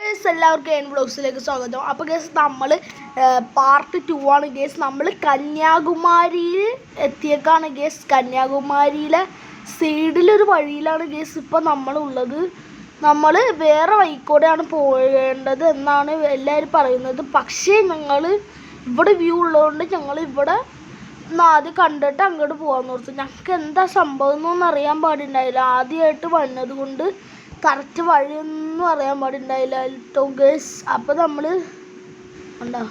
Guys എല്ലാവർക്കും N ബ്ലോഗ്സിലേക്ക് സ്വാഗതം. അപ്പോൾ ഗേസ് നമ്മൾ പാർട്ട് ടു ആണ് ഗേസ്. നമ്മൾ കന്യാകുമാരിയിൽ എത്തിയേക്കാണ് ഗേസ്. കന്യാകുമാരിയിലെ സൈഡിലൊരു വഴിയിലാണ് ഗേസ് ഇപ്പോൾ നമ്മളുള്ളത്. നമ്മൾ വേറെ വഴിക്കൂടെയാണ് പോകേണ്ടത് എന്നാണ് എല്ലാവരും പറയുന്നത്. പക്ഷേ ഞങ്ങൾ ഇവിടെ വ്യൂ ഉള്ളതുകൊണ്ട് ഞങ്ങൾ ഇവിടെ ആദ്യം കണ്ടിട്ട് അങ്ങോട്ട് പോകാമെന്ന് ഓർത്തു. ഞങ്ങൾക്ക് എന്താ സംഭവം എന്നൊന്നും അറിയാൻ പാടുണ്ടായില്ല ആദ്യമായിട്ട് വന്നത് കൊണ്ട് കറക്റ്റ് വഴിയൊന്നും അറിയാൻ പാടുണ്ടായില്ല കേട്ടോ ഗേസ് അപ്പോൾ നമ്മൾ കണ്ടോ?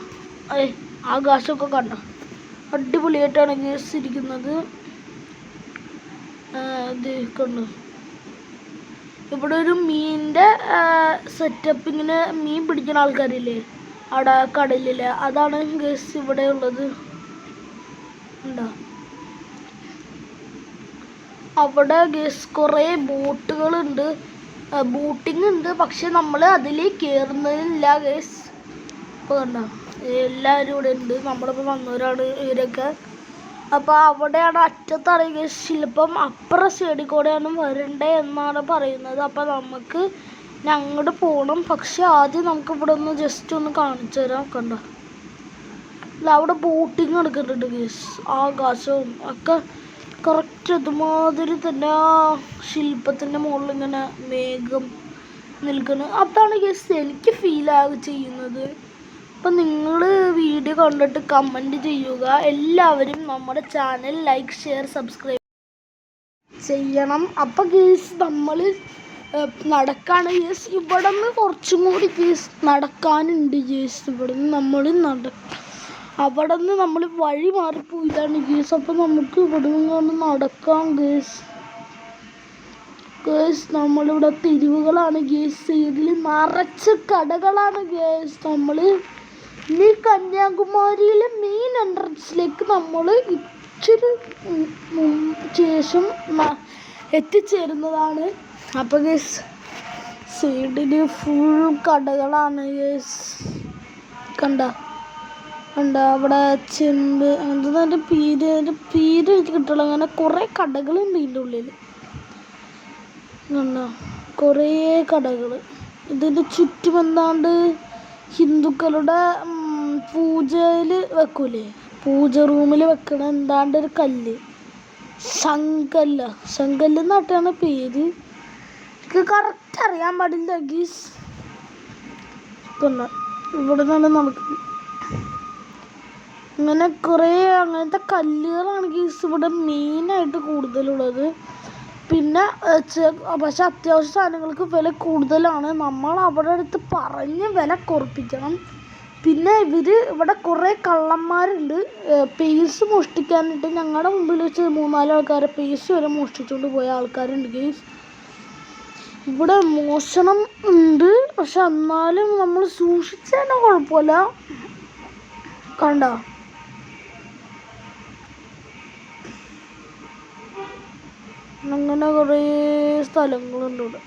ഏ ആകാശമൊക്കെ കണ്ടോ? അടിപൊളിയായിട്ടാണ് ഗേസ് ഇരിക്കുന്നത്. ഇത് കണ്ടു? ഇവിടെ ഒരു മീനിന്റെ സെറ്റപ്പ് ഇങ്ങനെ മീൻ പിടിക്കുന്ന ആൾക്കാരില്ലേ? അവിടെ കടലിൽ അതാണ് ഗേസ് ഇവിടെ ഉള്ളത്. ഉണ്ടോ അവിടെ ഗസ് കുറേ ബോട്ടുകളുണ്ട്. ബോട്ടിംഗ് ഉണ്ട്. പക്ഷെ നമ്മൾ അതിൽ കയറുന്നതില്ല ഗേസ് ഇപ്പോൾ കണ്ടോ? എല്ലാവരും ഇവിടെ ഉണ്ട്. നമ്മളിപ്പോൾ വന്നവരാണ് ഇവരൊക്കെ. അപ്പോൾ അവിടെയാണ് അറ്റത്താണ് ഗസ് ശില്പം അപ്പുറ സൈഡിൽ കൂടെയാണ് വരണ്ടേ എന്നാണ് പറയുന്നത്. അപ്പോൾ നമുക്ക് അങ്ങോട്ട് പോകണം പക്ഷെ ആദ്യം നമുക്ക് ഇവിടെ ഒന്ന് ജസ്റ്റ് ഒന്ന് കാണിച്ചു തരാം. കണ്ടോ? അല്ല അവിടെ ബോട്ടിങ് എടുക്കുന്നുണ്ട് ഗേസ് ആകാശവും ഒക്കെ കറക്റ്റ് അതുമാതിരി തന്നെ ആ ശില്പത്തിന്റെ മുകളിൽ ഇങ്ങനെ മേഘം നിൽക്കുന്നത് അതാണ് ഗസ് എനിക്ക് ഫീൽ ആകെ ചെയ്യുന്നത്. അപ്പം നിങ്ങൾ വീഡിയോ കണ്ടിട്ട് കമന്റ് ചെയ്യുക. എല്ലാവരും നമ്മുടെ ചാനൽ ലൈക്ക് ഷെയർ സബ്സ്ക്രൈബ് ചെയ്യണം. അപ്പം ഗേസ് നമ്മൾ നടക്കാണ് ഗേസ് ഇവിടെ നിന്ന് കുറച്ചും കൂടി ഗേസ് നടക്കാനുണ്ട് ഗേസ് ഇവിടെ നിന്ന് നമ്മൾ നട അവിടെ നിന്ന് നമ്മൾ വഴി മാറിപ്പോയതാണ് ഗേസ്. അപ്പം നമുക്ക് ഇവിടെ നിന്ന് നടക്കാം ഗേസ്. ഗേസ് നമ്മളിവിടെ തെരുവുകളാണ് ഗേസ്. സൈഡിൽ നിറച്ച് കടകളാണ് ഗേസ്. നമ്മൾ ഇനി കന്യാകുമാരിയിലെ മെയിൻ എൻട്രൻസിലേക്ക് നമ്മൾ ഇച്ചിരി ശേഷം എത്തിച്ചേരുന്നതാണ്. അപ്പോൾ ഗേസ് സൈഡിൽ ഫുൾ കടകളാണ് ഗേസ്. കണ്ട? കണ്ട അവിടെ ചെമ്പ് അങ്ങനത്തെ അതിന്റെ പീര്? അതിന്റെ പീര് എനിക്ക് കിട്ടുള്ളൂ അങ്ങനെ കുറേ കടകളുണ്ട് ഇതിന്റെ ഉള്ളിൽ. കണ്ടോ കുറേ കടകൾ ഇതിന്റെ ചുറ്റും എന്താണ്ട്? ഹിന്ദുക്കളുടെ പൂജയിൽ വെക്കൂലേ? പൂജ റൂമിൽ വെക്കണ എന്താണ്ട് ഒരു കല്ല്. ശങ്കല്ല. ശങ്കല്ല് എന്നാട്ടാണ് പേര്? എനിക്ക് കറക്റ്റ് അറിയാൻ പാടില്ല ഗീസ് ഇവിടെ നിന്നാണ് നമുക്ക് അങ്ങനെ കുറേ അങ്ങനത്തെ കല്ലുകളാണ് ഗയ്സ് ഇവിടെ മെയിനായിട്ട് കൂടുതലുള്ളത്. പിന്നെ പക്ഷെ അത്യാവശ്യ സാധനങ്ങൾക്ക് വില കൂടുതലാണ്. നമ്മൾ അവിടെ അടുത്ത് പറഞ്ഞ് വില കുറപ്പിക്കണം. പിന്നെ ഇവർ ഇവിടെ കുറേ കള്ളന്മാരുണ്ട്. പേസ് മോഷ്ടിക്കാനായിട്ട് ഞങ്ങളുടെ മുമ്പിൽ വെച്ച് മൂന്നാൽ ആൾക്കാരെ പേസ് വരെ മോഷ്ടിച്ചുകൊണ്ട് പോയ ആൾക്കാരുണ്ട് ഗെയ്സ് ഇവിടെ മോഷണം ഉണ്ട്. പക്ഷെ എന്നാലും നമ്മൾ സൂക്ഷിച്ചാൽ കുഴപ്പമില്ല. കണ്ടോ? അങ്ങനെ കുറേ സ്ഥലങ്ങളുണ്ട് ഇവിടെ.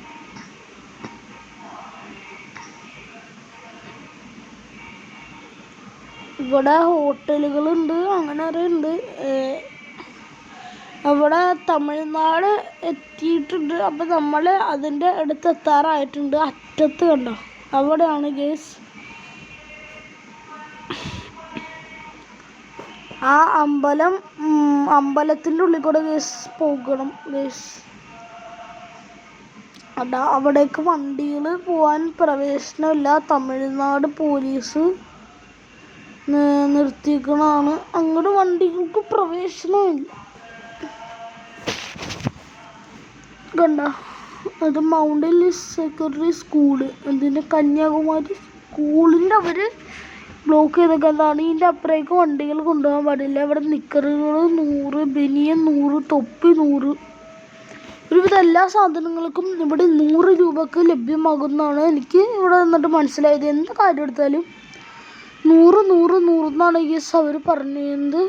ഇവിടെ ഹോട്ടലുകളുണ്ട് അങ്ങനെ ഉണ്ട്. അവിടെ തമിഴ്നാട് എത്തിയിട്ടുണ്ട്. അപ്പം നമ്മൾ അതിന്റെ അടുത്ത് എത്താറായിട്ടുണ്ട്. അറ്റത്ത് കണ്ടോ? അവിടെയാണ് ഗേസ് ആ അമ്പലം അമ്പലത്തിന്റെ ഉള്ളിൽ കൂടെ ഗേസ് പോകണം ഗേസ് അതാ അവിടേക്ക് വണ്ടികൾ പോകാൻ പ്രവേശനമില്ല. തമിഴ്നാട് പോലീസ് നിർത്തിക്കണതാണ് അങ്ങോട്ട് വണ്ടികൾക്ക് പ്രവേശനമില്ല. കണ്ട അത് മൗണ്ടൻ സെക്കൻഡറി സ്കൂൾ അതിന്റെ കന്യാകുമാരി സ്കൂളിന്റെ അവർ ബ്ലോക്ക് ചെയ്തേക്കുന്നതാണ്. ഇതിന്റെ അപ്പുറേക്ക് വണ്ടികൾ കൊണ്ടുപോകാൻ പാടില്ല. ഇവിടെ നിക്കറുകൾ നൂറ് ബനിയൻ നൂറ് തൊപ്പി നൂറ്. ഒരുവിധ എല്ലാ സാധനങ്ങൾക്കും ഇവിടെ നൂറ് രൂപക്ക് ലഭ്യമാകുന്നതാണ് എനിക്ക് ഇവിടെ നിന്നിട്ട് മനസ്സിലായത്. എന്ത് കാര്യം എടുത്താലും നൂറ് നൂറ് നൂറ് എന്നാണ് ഗീസ് അവർ പറഞ്ഞത്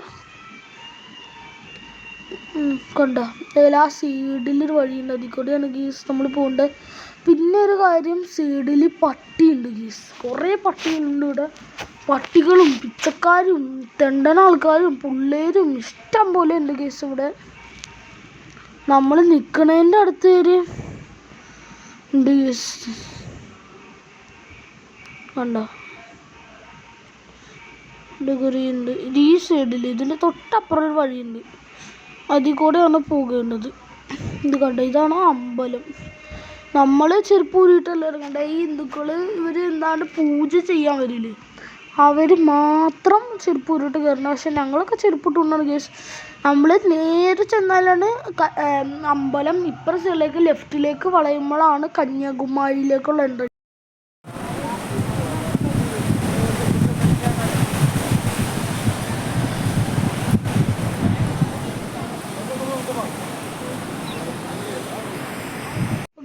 കണ്ട? അതിൽ ആ സീഡിലൊരു വഴിയുണ്ട്. അതിൽ കൂടെയാണ് ഗീസ് നമ്മൾ പോകേണ്ടത് പിന്നെ ഒരു കാര്യം സീഡിൽ പട്ടിയുണ്ട് ഗീസ്. കുറേ പട്ടികളുണ്ട് ഇവിടെ. പട്ടികളും പിച്ചക്കാരും തെണ്ടൻ ആൾക്കാരും പുള്ളേരും ഇഷ്ടം പോലെ ഉണ്ട് കേസ് ഇവിടെ. നമ്മൾ നിൽക്കണേന്റെ അടുത്ത് വരെ ഉണ്ട് കേസ് കണ്ടോ? ഇത് ഈ സൈഡിൽ ഇതിന്റെ തൊട്ടപ്പുറം ഒരു വഴിയുണ്ട്. അതിൽ കൂടെയാണ് പോകേണ്ടത് ഇത് കണ്ടോ? ഇതാണ് അമ്പലം. നമ്മൾ ചെരുപ്പ് ഊരിയിട്ടല്ല ഇറങ്ങണ്ട? ഈ ഹിന്ദുക്കൾ ഇവർ എന്താണ്ട് പൂജ ചെയ്യാൻ വരില്ലേ അവർ മാത്രം ചെരുപ്പ് ഊരിയിട്ട് കയറണം പക്ഷെ ഞങ്ങളൊക്കെ ചെരുപ്പിട്ട് കൊണ്ടാണ് കേസ് നമ്മൾ നേരെ ചെന്നാലാണ് അമ്പലം ഇപ്പുറ സൈഡിലേക്ക് ലെഫ്റ്റിലേക്ക് വളയുമ്പോഴാണ് കന്യാകുമാരിയിലേക്കുള്ള എൻട്രൻസ്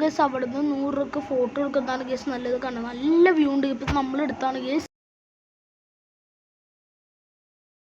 ഗേസ് അവിടെ നിന്ന് നൂറ് രൂപക്ക് ഫോട്ടോ എടുക്കുന്നതാണ് ഗേസ് നല്ലത്. കണ്ടത് നല്ല വ്യൂ ഉണ്ട്. ഇപ്പം നമ്മളെടുത്താണ് കേസ്